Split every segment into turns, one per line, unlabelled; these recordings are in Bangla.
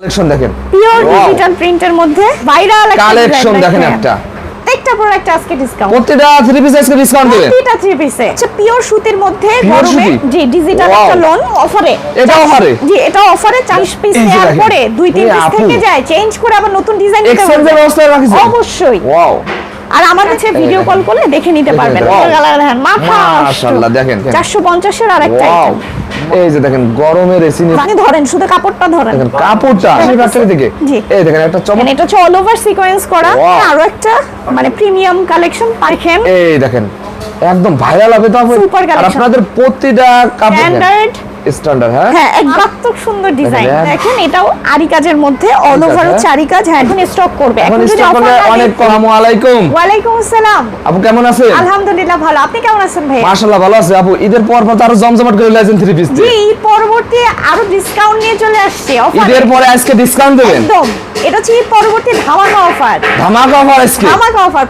কালেকশন দেখেন।
পিওর! ডিজিটাল প্রিন্টের মধ্যে ভাইরাল একটা
কালেকশন দেখেন। একটা।
প্রত্যেকটা প্রোডাক্ট আজকে ডিসকাউন্ট
প্রত্যেকটা থ্রি পিস আজকে ডিসকাউন্ট দেবেন।
প্রতিটা থ্রি পিসে আচ্ছা পিওর সুতির মধ্যে গরমে জি ডিজিটাল একটা লোন অফারে
এটা offer-এ?
জি এটা অফারে 40 পিস নেওয়ার পরে দুই তিন পিস থেকে যায়। চেঞ্জ করে আবার নতুন ডিজাইন
ব্যবস্থা রাখিছেন
অবশ্যই।
ওয়াও
আর আমার কাছে ভিডিও কল করলে দেখে নিতে পারবেন। মাথা
মাশাআল্লাহ, দেখেন, দেখেন।
450 এর আরেকটা।
এই যে দেখেন গরমের এসি
মানে ধরেন শুধু কাপড়টা ধরেন।
দেখেন কাপড়টা ফ্যাক্টরি থেকে। এই দেখেন একটা চমক
মানে এটা হচ্ছে অল ওভার সিকোয়েন্স করা। আর একটা মানে প্রিমিয়াম কালেকশন পাইছেন
এই দেখেন একদম ভাইরাল হবে তো. আপনাদের প্রতিটা কাপড়
স্ট্যান্ডার্ড
স্ট্যান্ডার্ড হ্যাঁ?
হ্যাঁ একদম সুন্দর ডিজাইন
দেখেন,
এটাও আরি কাজের মধ্যে অল ওভার
হ্যাঁ?
আরি কাজ হ্যাঁ এখন স্টক করবে।
এখন স্টক করলে অনেক আসসালামু আলাইকুম।
ওয়ালাইকুম আসসালাম।
আপু কেমন আছেন?
আলহামদুলিল্লাহ ভালো। আপনি কেমন আছেন ভাই?
মাশাআল্লাহ ভালো আছে। আপু ঈদের পর পর আরও জমজমাট করে লাইছেন থ্রি পিস
জি পরবর্তী আরও ডিসকাউন্ট নিয়ে চলে আসছে। অফার
ঈদের পরে আজকে ডিসকাউন্ট দেবেন?
একদম। এটা হচ্ছে পরবর্তী ধামাকা অফার
ধামাকা অফার আজকে?
ধামাকা অফার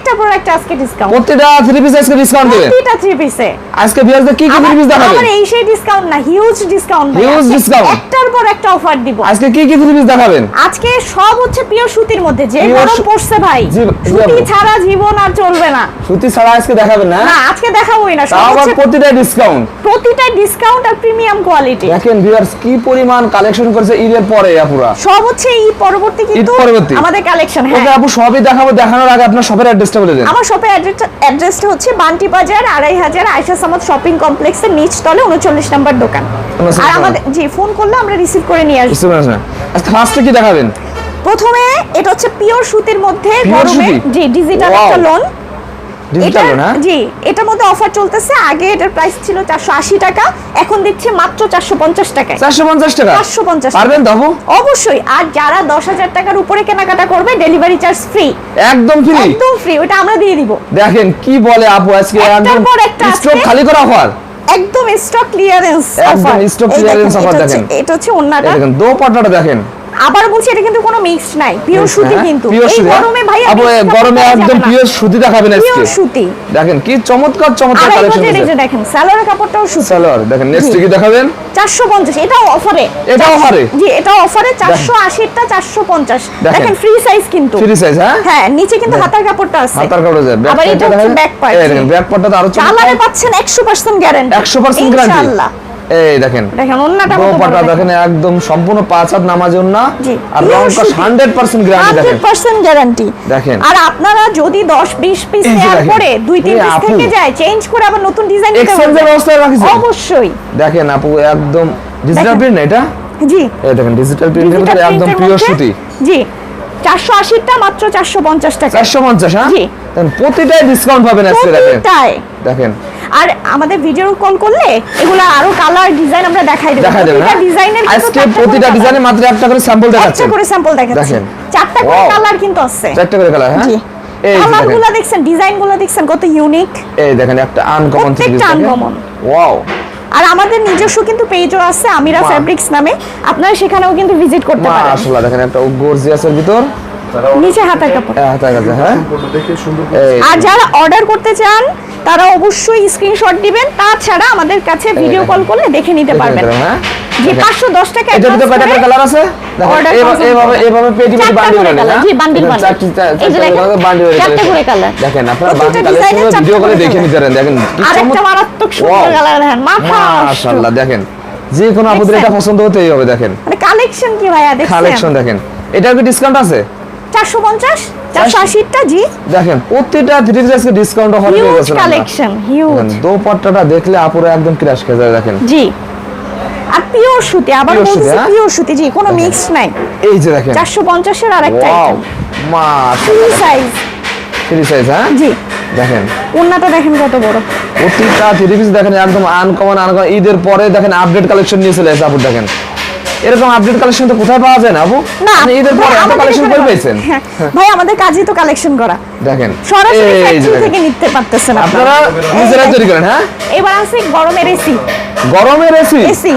প্রত্যেকটা প্রোডাক্ট আজকে ডিসকাউন্ট
প্রতিটা থ্রি পিস আজকে ডিসকাউন্ট দেবেন
প্রতিটা থ্রি পিসে
আজকে বিয়ারদের কি কি থ্রি পিস দেখাবেন?
আমার এই সেই ডিসকাউন্ট না হিউজ ডিসকাউন্ট
Huge discount?
একটার পর একটা অফার দিব।
আজকে কি কি থ্রি পিস দেখাবেন?
আজকে সব হচ্ছে পিওর সুতির মধ্যে যে গরম পড়ছে ভাই। সুতি ছাড়া জীবন আর চলবে না।
সুতি ছাড়া আজকে দেখাবেন না?
না আজকে দেখাবোই না সব হচ্ছে
প্রতিটা ডিসকাউন্ট
প্রতিটা ডিসকাউন্ট আর প্রিমিয়াম কোয়ালিটি
দেখেন ভিউয়ার্স কি পরিমাণ কালেকশন করেছে ঈদের পরে আপুরা
সব হচ্ছে এই পরবর্তী কিন্তু আমাদের কালেকশন হ্যাঁ।
আপু সবই দেখাবো। দেখানোর আগে আপনার শপের অ্যাড্রেসটা বলে দেন।
আমার শপের অ্যাড্রেসটা হচ্ছে বান্টি বাজার আড়াই হাজার আয়শা সামাদ শপিং কমপ্লেক্সের নিচ তলে উনচল্লিশ নম্বর দোকান। আর আমাদের জি ফোন করলে আমরা রিসিভ করে নিয়ে আসব।
আজকে ফার্স্টে কি দেখাবেন?
প্রথমে এটা হচ্ছে পিওর সুতির মধ্যে গরমে জি ডিজিটাল একটা লোন
ডিজিটাল না?
জি এটার মধ্যে অফার চলতেছে। আগে এটার প্রাইস ছিল চারশো আশি টাকা এখন দিচ্ছে মাত্র চারশো পঞ্চাশ টাকায়।
চারশো পঞ্চাশ টাকা?
450
পারবেন
অবশ্যই আর যারা দশ হাজার টাকার উপরে কেনাকাটা করবে ডেলিভারি চার্জ ফ্রি
একদম ফ্রি
একদম ফ্রি ওটা আমরা দিয়ে দিব।
দেখেন কি বলে আপু আজকে একদম স্টক। খালি করা অফার
একদম স্টক ক্লিয়ারেন্স
একদম stock clearance offer দেখেন।
এটা হচ্ছে অন্যটা
দেখেন দেখেন।
আবার বলছি এটা কিন্তু কোনো মিক্সড নাই। পিওর সুতি
হ্যাঁ,
কিন্তু। এই
হ্যাঁ?
গরমে ভাই
আপু এই গরমে একদম পিওর সুতি দেখাবেন আজকে।
পিওর সুতি।
দেখেন কি চমৎকার চমৎকার কালেকশন
যে দেখেন সালোয়ার কাপড়টাও সুতি।
সালোয়ার দেখেন নেক্সট কি দেখাবেন?
চারশো পঞ্চাশ এটাও অফারে
এটা offer-এ?
জি এটা অফারে চারশো আশিটা চারশো পঞ্চাশ।
দেখেন।
দেখেন ফ্রি সাইজ কিন্তু।
ফ্রি সাইজ হ্যাঁ?
হ্যাঁ নিচে কিন্তু হাতার কাপড়টা আছে।
হাতার কাপড় যায়
আবার এটা ব্যাক পার্ট
এই দেখেন ব্যাক পার্টটা আরও
কালারে পাচ্ছেন একশো পার্সেন্ট গ্যারান্টি
100% গ্যারান্টি
ইনশাআল্লাহ।
এই দেখেন
বড় দেখেন।
একদম সম্পূর্ণ পাঁচ হাত নামাজের না আর রংটা 100% গ্যারান্টি দেখেন।
100% গ্যারান্টি
দেখেন।
আর আপনারা যদি 10 20 পিস
দেখেন।
পরে দুই তিন পিস থেকে যায় চেঞ্জ করে আবার নতুন ডিজাইন নিতে
এক্সচেঞ্জের ব্যবস্থা রাখিছেন
অবশ্যই।
দেখেন আপু একদম ডিজিটাল প্রিন্ট এটা?
জি।
এই দেখেন ডিজিটাল প্রিন্টের ভিতরে একদম পিওর সুতি।
জি 480 টা মাত্র 450 টাকা।
450 হ্যাঁ?
জি।
প্রতিটাই ডিসকাউন্ট পাবেন আজকে দেখেন।
আর আমাদের ভিডিও কল করলে এগুলো আরও কালার ডিজাইন আমরা দেখাই দেব। প্রতিটা
হ্যাঁ?
ডিজাইনের
আজকে প্রতিটা। ডিজাইনে মাত্র একটা করে স্যাম্পল
একটা করে স্যাম্পল দেখাচ্ছি।
দেখেন।
চারটা করে কালার কিন্তু আছে।
চারটা করে কালার হ্যাঁ? এই যে
কালার
দেখেন।
গুলো দেখছেন ডিজাইনগুলো দেখছেন কত ইউনিক
এই দেখেন একটা আনকমন
প্রত্যেকটা uncommon।
ওয়াও
আর আমাদের নিজস্ব কিন্তু পেজও আছে আমিরা। ফ্যাব্রিক্স নামে। আপনারা সেখানেও কিন্তু ভিজিট করতে পারেন।
মাশাআল্লাহ দেখেন একটা গর্জিয়াসের ভিতর।
নিচে হাতার কাপড়।
হাতের কাছে হ্যাঁ। এই।
আর যারা অর্ডার করতে চান তারা অবশ্যই স্ক্রিনশট দিবেন। তাছাড়া আমাদের কাছে ভিডিও কল করলে দেখে নিতে পারবেন
নিতে পারবেন, হ্যাঁ। দেখেন।
টাকা
কয়টা করে
করে
কালার আছে? দেখেন পেটি পেটি বান্ডিল
জি,
চারটি
এই যে দেখেন,
বান্ডিল
চারটা করে colour।
দেখেন আপনারা বান্ডিল ভিডিও দেখে নিতে পারেন। দেখেন কি
আর একটা মারাত্মক সুন্দর. কালার দেখেন মাথা
মাশাআল্লাহ দেখেন। যে কোনো আপুদের এটা পছন্দ হতেই হবে দেখেন।
মানে কালেকশন কি ভাইয়া দেখছেন?
কালেকশন দেখেন। এটার কি ডিসকাউন্ট আছে?
চারশো পঞ্চাশ চারশো জি।
দেখেন প্রতিটা থ্রি পিসকে ডিসকাউন্ট অফার পেয়ে
হিউজ কালেকশন হিউজ
দোপাট্টাটা দেখলে আপুরা একদম ক্রাশ খেয়ে যায় দেখেন।
জি। আর পিওর সুতি আবার বলছি? পিওর সুতি জি কোনো মিক্স নাই।
এই যে দেখেন।
চারশো পঞ্চাশের আর আইটেম
মাশাআল্লাহ।
সাইজ
ফ্রি সাইজ হ্যাঁ?
জি।
দেখেন।
ওন্নাটা দেখেন কত বড়।
প্রতিটা থ্রি পিস দেখেন একদম আনকমন আনকমন ঈদের পরে দেখেন আপডেট কালেকশন নিয়ে চলে এসে আপু দেখেন। এরকম আপডেট কালেকশন তো কোথায় পাওয়া যায় না আপু
না
ঈদের পরে এত কালেকশন কই
পাইছেন ভাই আমাদের কাজই তো কালেকশন করা।
দেখেন
সরাসরি ফ্যাক্টরি থেকে নিতে পারতেছেন
আপনারা।
আপনারা
নিজেরা তৈরি করেন হ্যাঁ?
এবার আছে গরমের এসি
গরমের এসি
এসি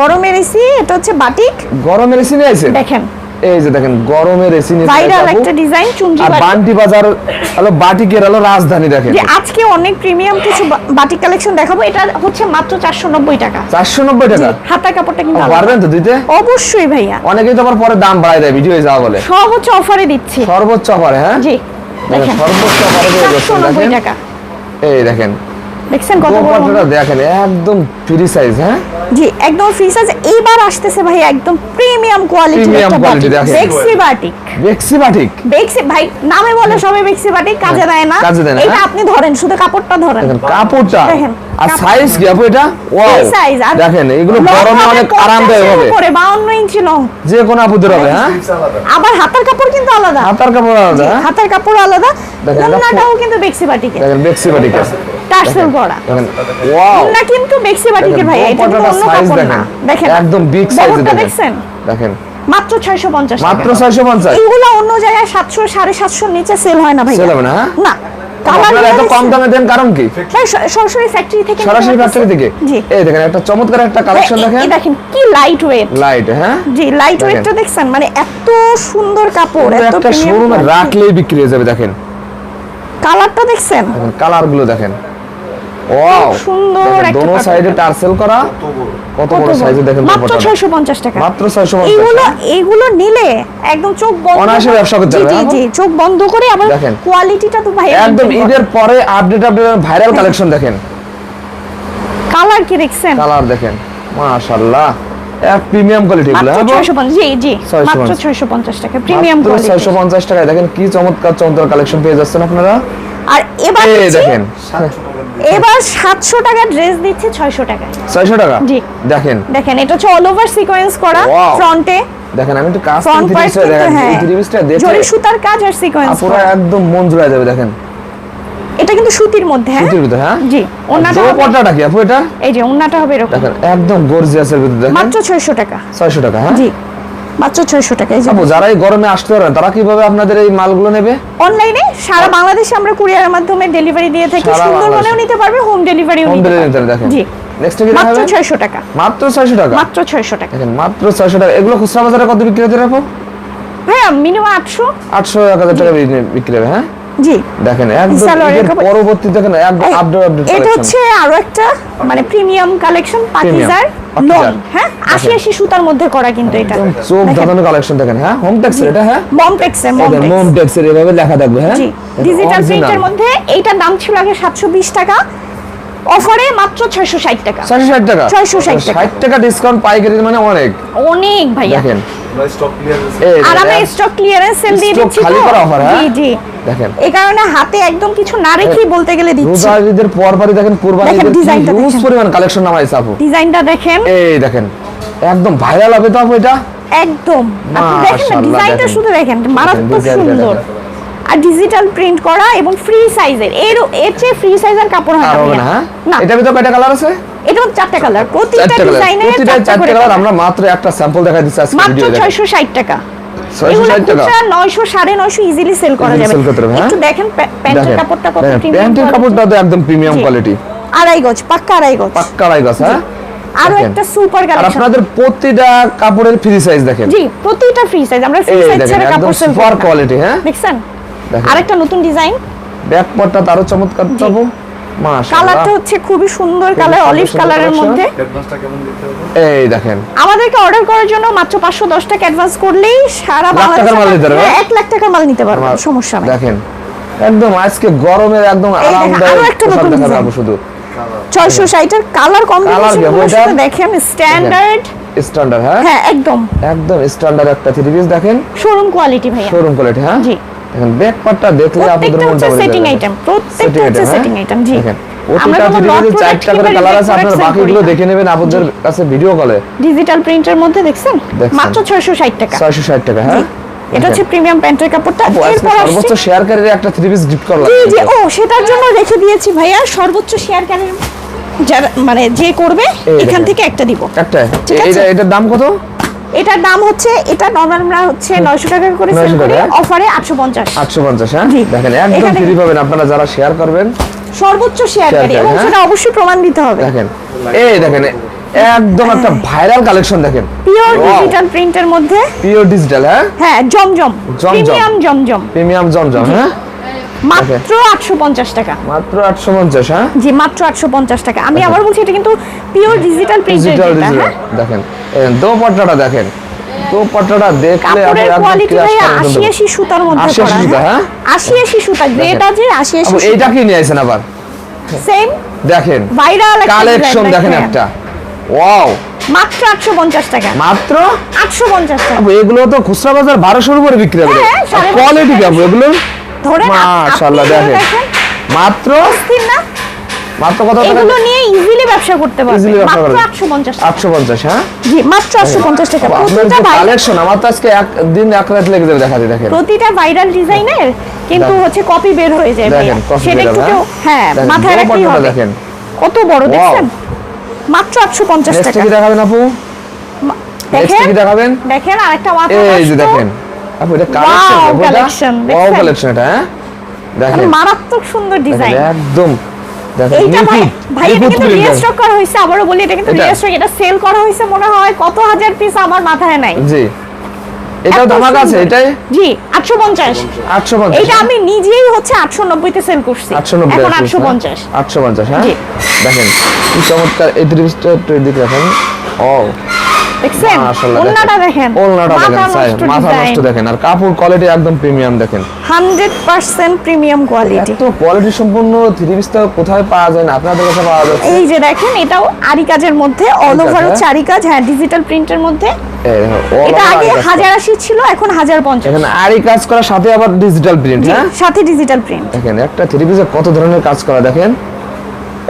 গরমের এসি এটা হচ্ছে বাটিক।
গরমের এসি নিয়ে
দেখেন
এই যে দেখেন গরমের এসি নিয়ে
ভাইরাল একটা ডিজাইন চুনরি
আর বান্টি বাজার হলো বাটিকের হলো রাজধানী দেখেন।
যে আজকে অনেক প্রিমিয়াম কিছু বাটিক কালেকশন দেখাবো। এটা হচ্ছে মাত্র চারশো নব্বই টাকা।
চারশো নব্বই টাকা?
হাতা কাপড়টা কিন্তু।
পারবেন তো দিতে?
অবশ্যই ভাইয়া।
অনেকেই তো আবার পরে দাম বাড়ায় দেয় ভিডিও যাওয়া বলে।
হচ্ছে অফারে দিচ্ছি।
সর্বোচ্চ অফারে হ্যাঁ?
জি
সর্বোচ্চ অফারে দিয়ে।
টাকা।
এই দেখেন
দেখছেন কত বড়
দেখেন একদম ফ্রি সাইজ হ্যাঁ?
জি একদম ফ্রি সাইজ এইবার আসতেছে ভাই একদম প্রিমিয়াম কোয়ালিটির একটা বাটিক বেক্সি বাটিক
বেক্সি বাটিক
বেক্সি ভাই নামে বলে সবাই বেক্সি বাটিক কাজে দেয় না।
কাজে দেয় না,
এটা
হ্যাঁ?
আপনি ধরেন শুধু কাপড়টা ধরেন।
কাপড়টা।
দেখেন,
আর সাইজ কি আপু এটা? ওয়াও
এই
দেখেন এগুলো গরমে অনেক আরামদায়ক হবে।
উপরে 52 ইঞ্চি লং।
যে কোনো আপুদের হবে হ্যাঁ?
আবার হাতার কাপড় কিন্তু আলাদা।
হাতার কাপড় আলাদা হ্যাঁ?
হাতার কাপড় আলাদা। ওন্নাটাও কিন্তু বেক্সি বাটিকে
দেখেন বেক্সি বাটিক
টার্সেল করা।
ওয়াও
ওন্না কিন্তু বেক্সি বাটিকের ভাই এটা কিন্তু অন্য কাপড় না। দেখেন
একদম বিগ সাইজ দেখেন দেখেন।
মাত্র 650
মাত্র 650
এইগুলো অন্য জায়গায় 700 750 নিচে সেল হয় না ভাই
Sell হবে না, হ্যাঁ?
না।
আপনারা এত কম দামে দেন কারণ কি?
সরাসরি ফ্যাক্টরি থেকে
সরাসরি ফ্যাক্টরি থেকে? এই দেখেন একটা চমৎকার একটা কালেকশন দেখেন।
দেখেন কি লাইট ওয়েট
লাইট হ্যাঁ?
জি লাইট ওয়েটটা দেখছেন? মানে এত সুন্দর কাপড় এত
একটা শোরুমে রাখলেই বিক্রি হয়ে যাবে দেখেন।
কালারটা দেখছেন?
দেখেন কালারগুলো দেখেন। ওয়াও
সুন্দর একটা
দোনো সাইডে টার্সেল করা কত বড়? সাইজে দেখেন
মাত্র 650 টাকা।
মাত্র 650
এইগুলো
টাকা।
এইগুলো নিলে একদম চোখ বন্ধ
অনায়াসে ব্যবসা করতে
জি, জি
হ্যাঁ?
জি চোখ বন্ধ করে আবার কোয়ালিটিটা তো ভাই
একদম ঈদের পরে আপডেট আপডেট ভাইরাল কালেকশন দেখেন।
কালার কি দেখছেন?
কালার দেখেন। মাশাআল্লাহ। এক প্রিমিয়াম কোয়ালিটি গুলো
মাত্র 650 জি জি মাত্র 650 টাকা প্রিমিয়াম
মাত্র
কোয়ালিটি
650 টাকায় দেখেন কি চমৎকার চমৎকার কালেকশন পেয়ে যাচ্ছেন আপনারা।
আর এবার
দেখেন।
এবার 700 টাকা ড্রেস দিচ্ছে 600 টাকায়।
600 টাকা?
জি।
দেখেন।
দেখেন এটা হচ্ছে অল ওভার সিকোয়েন্স করা ফ্রন্টে
দেখেন আমি একটু কাজ
ফ্রন্ট
থেকে দেখেন
হ্যাঁ।
এই থ্রি পিসটা দেখে
জরি সুতার কাজ আর সিকোয়েন্স
পুরো একদম মন জুড়ে যাবে দেখেন।
এটা কিন্তু সুতির মধ্যে হ্যাঁ?
সুতির ভিতরে হ্যাঁ?
জি ওন্নাটা হবে-
দোপাট্টাটা কি আপু এটা?
এই যে ওন্নাটা হবে এরকম।
দেখেন একদম গর্জিয়াসের ভিতরে দেখেন।
মাত্র 600 টাকা।
600 টাকা হ্যাঁ?
জি। মাত্র 600 টাকা এই
আপু যারা এই গরমে আসতে পারেন তারা কীভাবে আপনাদের এই মালগুলো নেবে?
অনলাইনে সারা বাংলাদেশে আমরা কুরিয়ারের মাধ্যমে ডেলিভারি দিয়ে থাকি। সুন্দরবনেও নিতে পারবে হোম ডেলিভারিও নিতে পারবে।
দেখেন
জি।
নেক্সট কি
মাত্র 600 টাকা।
মাত্র 600 টাকা?
মাত্র 600 টাকা।
দেখেন মাত্র 600 টাকা। এগুলো খুচরা বাজারে কত বিক্রি হতে রাখো
হ্যাঁ মিনিমাম 800
800 1000 টাকা বিক্রি- বিক্রি হবে হ্যাঁ?
জি।
দেখেন একদম পরবর্তী দেখেন একদম আপডেট আপডেট
এটা হচ্ছে আরও একটা মানে প্রিমিয়াম কালেকশন পাকিজার।
পাকিজার।
লং হ্যাঁ? 80 80 সুতার মধ্যে করা কিন্তু এটা।
একদম। চোখ কালেকশন দেখেন হ্যাঁ? হোম এটা হ্যাঁ? মোম এভাবে লেখা থাকবে হ্যাঁ?
ডিজিটাল প্রিন্টের মধ্যে এইটার দাম ছিল আগে 720 টাকা। অফারে মাত্র 660 টাকা।
660 টাকা?
660 টাকা।
60 টাকা। ডিসকাউন্ট পাইকারি মানে অনেক।
অনেক ভাইয়া।
দেখেন।
আর আমরা স্টক ক্লিয়ারেন্স সেল দিয়ে দিচ্ছি
খালি করা offer, হ্যাঁ?
জি জি।
দেখেন।
এই কারণে হাতে একদম কিছু না রেখেই বলতে গেলে দিচ্ছি।
রোজা ঈদের পর পরই দেখেন কুরবানি ঈদের
ডিজাইনটা দেখেন।
পরিমাণ কালেকশন নামাইছে আপু।
ডিজাইনটা দেখেন।
এই দেখেন একদম ভাইরাল হবে তো এটা?
একদম। আপনি দেখেন ডিজাইনটা শুধু দেখেন মারাত্মক সুন্দর। আর ডিজিটাল প্রিন্ট করা এবং ফ্রি সাইজের এর। এর চেয়ে ফ্রি সাইজের কাপড় না
হবে না হ্যাঁ?
না।
এটা ভিতরে কয়টা কালার আছে?
এটা চারটা কালার। প্রতিটা ডিজাইনের
প্রতিটা
চারটা
কালার আমরা মাত্র একটা স্যাম্পল দিচ্ছি আজকে
মাত্র 660 টাকা।
660 টাকা।
900 950 ইজিলি সেল করা যাবে।
sell করতে পারবে, হ্যাঁ?
একটু দেখেন প্যান্টের কাপড়টা কত প্রিমিয়াম
প্যান্টের কাপড়টা তো একদম প্রিমিয়াম কোয়ালিটি
আড়াই গজ পাক্কা আড়াই গজ।
পাক্কা রাইগাস হ্যাঁ? আরও
একটা সুপার
আর
কালেকশন
আপনাদের প্রতিটা কাপড়ের ফ্রি সাইজ দেখেন।
জি প্রতিটা ফ্রি সাইজ আমরা ফ্রি সাইজ ছাড়া কাপড় সেল
সুপার কোয়ালিটি হ্যাঁ?
দেখছেন? আরেকটা নতুন ডিজাইন
ব্যাক পার্টটা চমৎকার পাবো।
কালারটা হচ্ছে খুবই সুন্দর কালার অলিভ কালারের মধ্যে।
অ্যাডভান্সটা কেমন দিতে হবে?
এই দেখেন।
আমাদেরকে অর্ডার করার জন্য মাত্র পাঁচশো দশ টাকা অ্যাডভান্স করলেই সারা
লাখ টাকার মাল নিতে পারবে?
হ্যাঁ, এক লাখ টাকার মাল নিতে পারবেন সমস্যা নেই।
দেখেন একদম আজকে গরমের একদম আরামদায়ক শুধু।
ছয়শো ষাটের কালার কম্বিনেশন? দেখেন স্ট্যান্ডার্ড
স্ট্যান্ডার্ড হ্যাঁ?
হ্যাঁ একদম।
একদম স্ট্যান্ডার্ড একটা থ্রি পিস দেখেন।
শোরুম কোয়ালিটি ভাইয়া।
শোরুম কোয়ালিটি হ্যাঁ?
জি।
দেখেন ব্যাক পার্টটা দেখলে আপনাদের মনটা ভরে
সেটিং আইটেম প্রত্যেকটা হচ্ছে
হ্যাঁ?
সেটিং আইটেম জি।
দেখেন চারটা করে কালার আছে আপনারা বাকিগুলো দেখে নেবেন আপনাদের কাছে ভিডিও কলে
ডিজিটাল প্রিন্টের মধ্যে দেখছেন। মাত্র ছয়শো ষাট টাকা।
660 টাকা হ্যাঁ?
এটা হচ্ছে প্রিমিয়াম প্যান্টের কাপড়টা। এরপর
সর্বোচ্চ শেয়ারকারীর একটা থ্রি পিস গিফট করলাম
জি জি। ও সেটার জন্য রেখে দিয়েছি ভাইয়া। সর্বোচ্চ শেয়ার ক্যানের যারা মানে যে করবে এখান থেকে একটা দিব।
একটা। এটা এটার দাম কত?
এটার দাম হচ্ছে এটা নর্মাল আমরা হচ্ছে নয়শো টাকা করে সেল করি অফারে আটশো পঞ্চাশ।
850 হ্যাঁ? দেখেন একদম ফ্রি পাবেন। আপনারা যারা শেয়ার করবেন
সর্বোচ্চ শেয়ার করি এবং
হ্যাঁ?
সেটা অবশ্যই প্রমাণ দিতে হবে।
দেখেন এই দেখেন একদম একটা ভাইরাল কালেকশন দেখেন।
পিওর ডিজিটাল প্রিন্টের মধ্যে
পিওর ডিজিটাল হ্যাঁ?
হ্যাঁ জমজম
জমজম।
প্রিমিয়াম জমজম।
প্রিমিয়াম জমজম হ্যাঁ?
মাত্র আটশো পঞ্চাশ টাকা।
মাত্র আটশো পঞ্চাশ হ্যাঁ?
জি মাত্র আটশো পঞ্চাশ টাকা। আমি আবার বলছি এটা কিন্তু পিওর ডিজিটাল হ্যাঁ?
দেখেন। দোপাট্টাটা দেখেন। দোপাট্টাটা দেখলে
কোয়ালিটি ভাই
করার মতো।
আশি আশি সুতার মধ্যে করা
সুতা, হ্যাঁ?
আশি আশি সুতা। গ্রেটা যে আশি আশি
আপু, এইটা কি নিয়ে আইছেন আবার?
সেম
দেখেন।
ভাইরাল
কালেকশন দেখেন একটা। ওয়াও
মাত্র আটশো পঞ্চাশ টাকা।
মাত্র?
আটশো পঞ্চাশ টাকা।
এগুলো তো খুচরা বাজার বারোশোর উপরে বিক্রি হবে।
হ্যাঁ,
কোয়ালিটি কি আপু এগুলো?
ধরেন
মাশাআল্লাহ দেখেন। মাত্র?
না?
মাত্র কত টাকা?
এগুলো নিয়ে ইজিলি ব্যবসা করতে পারবেন। মাত্র
করবেন।
আটশো পঞ্চাশ টাকা।
আটশো পঞ্চাশ হ্যাঁ?
জি মাত্র আটশো পঞ্চাশ টাকা। প্রতিটা ভাইরাল
কালেকশন আমার তো আজকে একদিন এক রাত লেগে যাবে দেখাতে দেখেন।
প্রতিটা ভাইরাল ডিজাইনের কিন্তু হচ্ছে কপি বের হয়ে যায়
দেখেন,
সেটা একটু হ্যাঁ? মাথায় রাখতেই
দোপাট্টাটা
হবে।
দেখেন।
কত বড়. দেখছেন? মাত্র আটশো পঞ্চাশ
নেক্সট
টাকা।
কি দেখাবেন আপু?
দেখেন?
কি দেখাবেন?
দেখেন আরেকটা মাথা
এই যে দেখেন। আপু এটা কালেকশন ওয়াও কালেকশন এটা হ্যাঁ? দেখেন।
মারাত্মক সুন্দর ডিজাইন
একদম দেখেন
এইটা ভাই ভাই এটা কিন্তু রিস্টক করা হয়েছে আবারও বলি এটা কিন্তু রিস্টক এটা সেল করা হয়েছে মনে হয় কত হাজার পিস আমার মাথায় নাই।
জি। এটাও ধামাকা আছে এটাই?
জি আটশো পঞ্চাশ।
আটশো পঞ্চাশ
এটা আমি নিজেই হচ্ছে আটশো নব্বইতে সেল করছি। এখন আটশো পঞ্চাশ।
আটশো পঞ্চাশ হ্যাঁ?
জি।
দেখেন কি চমৎকার এই একটু ও
দেখছেন? ওন্নাটা দেখেন।
ওলনাটা দেখেন। মাথা নষ্ট দেখেন। আর কাপড় কোয়ালিটি একদম প্রিমিয়াম দেখেন।
Hundred percent premium quality
quality সম্পূর্ণ থ্রি পিস তো কোথায় পাওয়া যায় না? আপনাদের কাছে পাওয়া যাচ্ছে।
এই যে দেখেন এটাও আরি কাজের মধ্যে অল ওভার? হচ্ছে আরি কাজ হ্যাঁ ডিজিটাল প্রিন্টের মধ্যে। এটা আগে। হাজার আশি ছিল এখন হাজার পঞ্চাশ।
এখানে আরি কাজ করার সাথে আবার ডিজিটাল প্রিন্ট হ্যাঁ?
সাথে ডিজিটাল প্রিন্ট
দেখেন একটা থ্রি পিসে কত ধরনের কাজ করা দেখেন?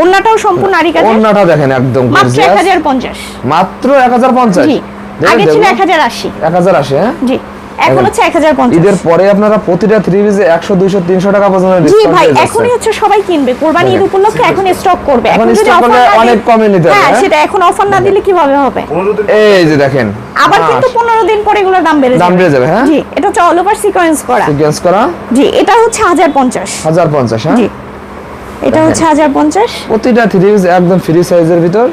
ওন্নাটাও সম্পূর্ণ আরি কাজের?
অন্যটা দেখেন একদম
মাত্র এক
gorgeous।
হাজার পঞ্চাশ।
মাত্র এক হাজার পঞ্চাশ?
জি আগে ছিল এক হাজার আশি।
এক হাজার আশি হ্যাঁ?
জি এখন হচ্ছে এক হাজার পঞ্চাশ।
ঈদের পরে আপনারা প্রতিটা থ্রি পিসে একশো দুইশো তিনশো টাকা পর্যন্ত
জি ভাই এখনই হচ্ছে সবাই কিনবে। কোরবানি ঈদ উপলক্ষে এখন স্টক করবে।
এখন
যদি অফার
করলে
না
অনেক কমে নিতে হবে,
হ্যাঁ
হ্যাঁ?
সেটা এখন অফার না দিলে কীভাবে হবে?
এই যে দেখেন।
আবার কিন্তু পনেরো দিন পরে এগুলোর দাম বেড়ে যাবে।
দাম বেড়ে যাবে, হ্যাঁ?
জি এটা হচ্ছে অল ওভার সিকোয়েন্স করা।
সিকোয়েন্স করা।
জি এটা হচ্ছে হাজার পঞ্চাশ।
হাজার পঞ্চাশ হ্যাঁ?
জি। এটা হচ্ছে হাজার পঞ্চাশ।
প্রতিটা থ্রি পিস একদম ফ্রি সাইজের ভিতর।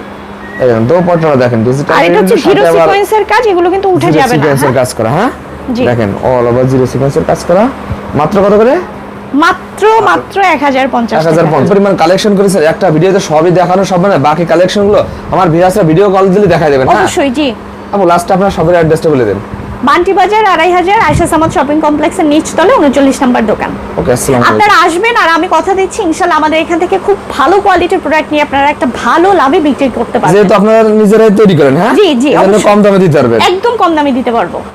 এই দেখেন দোপাট্টাটা দেখেন ডিজিটাল
আর এটা হচ্ছে জিরো সিকোয়েন্সের কাজ এগুলো কিন্তু উঠে যাবে না
সিকোয়েন্সের
হ্যাঁ?
কাজ করা হ্যাঁ। দেখেন অল ওভার জিরো সিকোয়েন্সের কাজ করা। মাত্র কত করে?
মাত্র মাত্র এক হাজার পঞ্চাশ
এক হাজার
টাকা।
পঞ্চাশ। পরিমাণ কালেকশন করেছে একটা ভিডিওতে সবই দেখানো সব মানে বাকি কালেকশনগুলো আমার ভিউয়ার্সরা ভিডিও কল দিলে দেখা দেবেন হ্যাঁ?
অবশ্যই জি।
আপু লাস্ট আপনার সবের অ্যাড্রেসটা বলে দেন
বান্টি বাজার আড়াই হাজার আয়সা সামাদ শপিং কমপ্লেক্সের নিচতলে উনচল্লিশ নম্বর দোকান। আপনারা আসবেন আর আমি কথা দিচ্ছি ইনশাল্লাহ আমাদের এখান থেকে খুব ভালো কোয়ালিটির প্রোডাক্ট নিয়ে আপনারা একটা ভালো লাভে বিক্রি করতে পারবেন।
যেহেতু আপনারা নিজেরাই তৈরি করেন হ্যাঁ?
জি, জি।
কম দামে দিতে পারবেন।
একদম কম দামে দিতে পারব।